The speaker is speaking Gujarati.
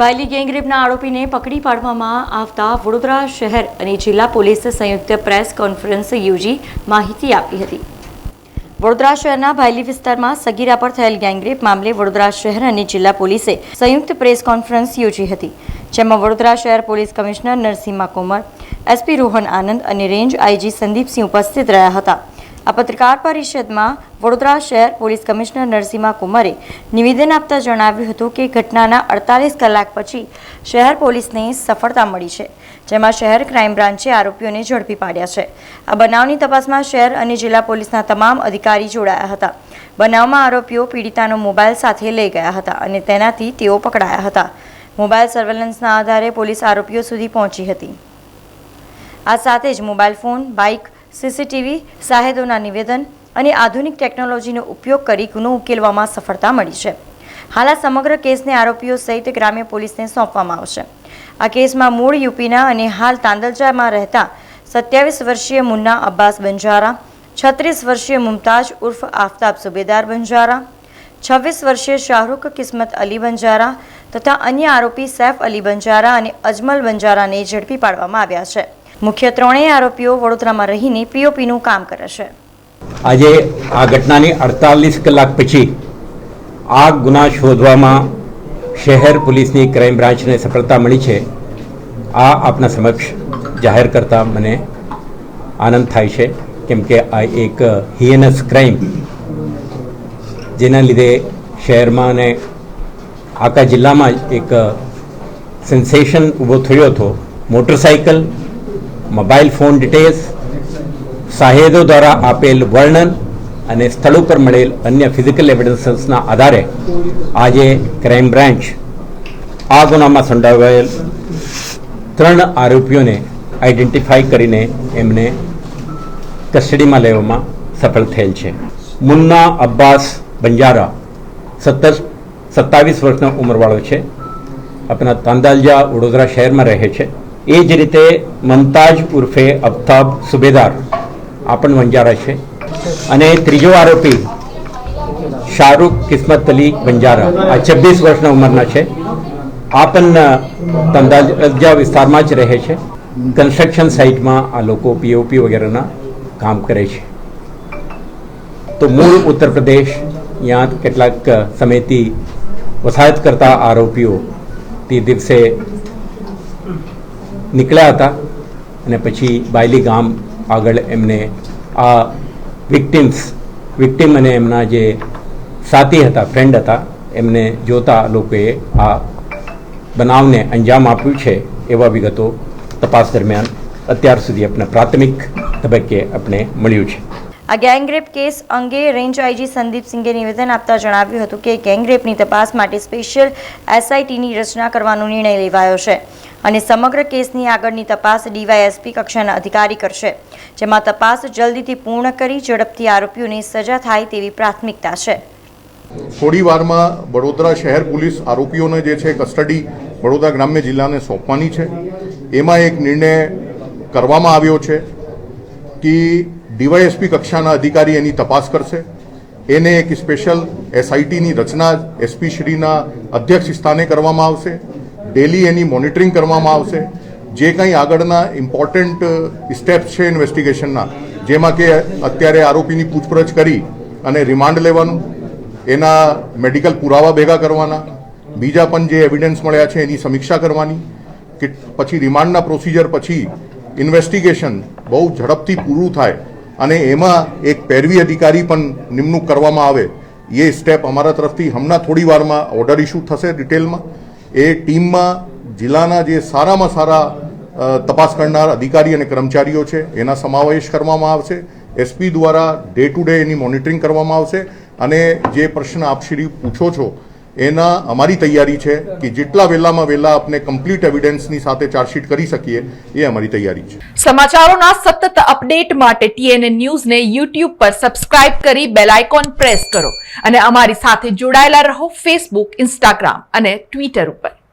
વાયલી ગેંગરેપના આરોપીને પકડી પાડવામાં આવતા વડોદરા શહેર અને જિલ્લા પોલીસ સંયુક્ત પ્રેસ કોન્ફરન્સ યોજી માહિતી આપી હતી. વડોદરા શહેરના ભાયલી વિસ્તારમાં સગીરા પર થયેલ ગેંગરેપ મામલે વડોદરા શહેર અને જિલ્લા પોલીસે સંયુક્ત પ્રેસ કોન્ફરન્સ યોજી હતી, જેમાં વડોદરા શહેર police commissioner Narasimha Komar SP Rohan Anand અને રેન્જ આઈજી સંદીપસિંહ ઉપસ્થિત રહ્યા હતા. આ પત્રકાર પરિષદમાં વડોદરા શહેર પોલીસ કમિશનર નરસિંહા કુમારે નિવેદન આપતા જણાવ્યું હતું કે ઘટનાના અડતાલીસ કલાક પછી શહેર પોલીસને સફળતા મળી છે, જેમાં શહેર ક્રાઇમ બ્રાન્ચે આરોપીઓને ઝડપી પાડ્યા છે. આ બનાવની તપાસમાં શહેર અને જિલ્લા પોલીસના તમામ અધિકારી જોડાયા હતા. બનાવમાં આરોપીઓ પીડિતાનો મોબાઈલ સાથે લઈ ગયા હતા અને તેનાથી તેઓ પકડાયા હતા. મોબાઈલ સર્વેલન્સના આધારે પોલીસ આરોપીઓ સુધી પહોંચી હતી. આ સાથે જ મોબાઈલ ફોન, બાઇક સીસીટીવી સાહેદોના નિવેદન અને આધુનિક ટેકનોલોજીનો ઉપયોગ કરી ગુનો ઉકેલવામાં સફળતા મળી છે. હાલ આ સમગ્ર કેસને આરોપીઓ સહિત ગ્રામ્ય પોલીસને સોંપવામાં આવશે. આ કેસમાં મૂળ યુપીના અને હાલ તાંદલજામાં રહેતા સત્યાવીસ વર્ષીય મુન્ના અબ્બાસ બંજારા, છત્રીસ વર્ષીય મુમતાજ ઉર્ફ આફતાબ સુબેદાર બંજારા, છવ્વીસ વર્ષીય શાહરૂખ કિસ્મત અલી બંજારા તથા અન્ય આરોપી સૈફ અલી બંજારા અને અજમલ બંજારાને ઝડપી પાડવામાં આવ્યા છે. મુખ્ય ત્રણેય આરોપીઓ વડોદરામાં રહીને પીઓપીનું કામ કરે છે. આજે આ ઘટનાની અડતાલીસ કલાક પછી આ ગુના શોધવામાં શહેર પોલીસની ક્રાઇમ બ્રાન્ચને સફળતા મળી છે. આ આપના સમક્ષ જાહેર કરતા મને આનંદ થાય છે, કેમ કે આ એક હિયનસ ક્રાઇમ જેના લીધે શહેરમાં અને આખા જિલ્લામાં જ એક સેન્સેશન ઊભો થયો હતો. મોટરસાઇકલ મોબાઈલ ફોન ડિટેલ્સ સાહેદો દ્વારા આપેલ વર્ણન અને સ્થળ ઉપર મળેલ અન્ય ફિઝિકલ એવિડન્સના આધારે આજે ક્રાઇમ બ્રાન્ચ આ ગુનામાં સંડોવાયેલ ત્રણ આરોપીઓને આઈડેન્ટિફાઈ કરીને એમને કસ્ટડીમાં લેવામાં સફળ થયેલ છે. મુન્ના અબ્બાસ બંજારા સત્તર, સત્તાવીસ વર્ષનો ઉંમરવાળો છે. આપણા તાંદાલજા વડોદરા શહેરમાં રહે છે. એ જ રીતે મમતાજ ઉર્ફે અફતાબ સુબેદાર આ પણ વંજારા છે. અને ત્રીજો આરોપી શાહરૂખ કિસ્મત અલી બંજારા આ છવ્વીસ વર્ષના ઉંમરના છે. આ પણ તંદાજા વિસ્તારમાં જ રહે છે. કન્સ્ટ્રક્શન સાઇટમાં આ લોકો પીઓપી વગેરેના કામ કરે છે. તો મૂળ ઉત્તર પ્રદેશ ત્યાં કેટલાક સમયથી વસાહત કરતા આરોપીઓ તે દિવસે નીકળ્યા હતા અને પછી બાયલી ગામ આગળ એમને આ વિક્ટિમ્સ, વિક્ટિમ અને એમના જે સાથી હતા ફ્રેન્ડ હતા, એમને જોતા લોકોએ આ બનાવને અંજામ આપ્યું છે એવા વિગતો તપાસ દરમિયાન અત્યાર સુધી આપણે પ્રાથમિક તબક્કે આપણે મળ્યું છે. આ ગેંગરેપ કેસ અંગે રેન્જ આઈજી સંદીપ સિંઘે નિવેદન આપતા જણાવ્યું હતું કે ગેંગરેપની તપાસ માટે સ્પેશિયલ એસઆઈટીની રચના કરવાનો નિર્ણય લેવાયો છે. અને સમગ્ર કેસની આગળની તપાસ ડીવાયએસપી કક્ષાના અધિકારી કરશે, જેમાં તપાસ જલ્દીથી પૂર્ણ કરી ઝડપથી આરોપીઓને સજા થાય તેવી પ્રાથમિકતા છે. થોડી વારમાં વડોદરા શહેર પોલીસ આરોપીઓને જે છે કસ્ટડી વડોદરા ગ્રામ્ય જિલ્લાને સોંપવાની છે. એમાં એક નિર્ણય કરવામાં આવ્યો છે કે ડીવાયએસપી કક્ષાના અધિકારી એની તપાસ કરશે. એને એક સ્પેશિયલ એસઆઈટીની રચના એસપી શ્રીના અધ્યક્ષ સ્થાને કરવામાં આવશે. ડેલી એની મોનિટરિંગ કરવામાં આવશે. જે કંઈ આગળના ઇમ્પોર્ટન્ટ સ્ટેપ્સ છે ઇન્વેસ્ટિગેશનના જેમાં કે અત્યારે આરોપીની પૂછપરછ કરી અને રિમાન્ડ લેવાનું, એના મેડિકલ પુરાવા ભેગા કરવાના, બીજા પણ જે એવિડન્સ મળ્યા છે એની સમીક્ષા કરવાની, કે પછી રિમાન્ડના પ્રોસિજર પછી ઇન્વેસ્ટિગેશન બહુ ઝડપથી પૂરું થાય અને એમાં એક પેરવી અધિકારી પણ નિમણૂક કરવામાં આવે, એ સ્ટેપ અમારા તરફથી હમણાં થોડી વારમાં ઓર્ડર ઇસ્યુ થશે ડિટેલમાં એ ટીમમાં જિલ્લાના જે સારામાં સારા તપાસ કરનાર અધિકારી અને કર્મચારીઓ છે, એના સમાવેશ કરવામાં આવશે. એસપી દ્વારા ડે ટુ ડે એની મોનિટરિંગ કરવામાં આવશે. અને જે પ્રશ્ન આપ શ્રી પૂછો છો એના અમારી તૈયારી છે કે જેટલા વહેલામાં વહેલા આપણે કમ્પ્લીટ એવિડન્સની સાથે ચાર્જશીટ કરી શકીએ, એ અમારી તૈયારી છે. સમાચારોના સતત અપડેટ માટે ટીએનએ ન્યૂઝને યુટ્યુબ પર સબસ્ક્રાઇબ કરી બેલ આઇકોન પ્રેસ કરો અને અમારી સાથે જોડાયેલા રહો ફેસબુક ઇન્સ્ટાગ્રામ અને ટ્વિટર ઉપર.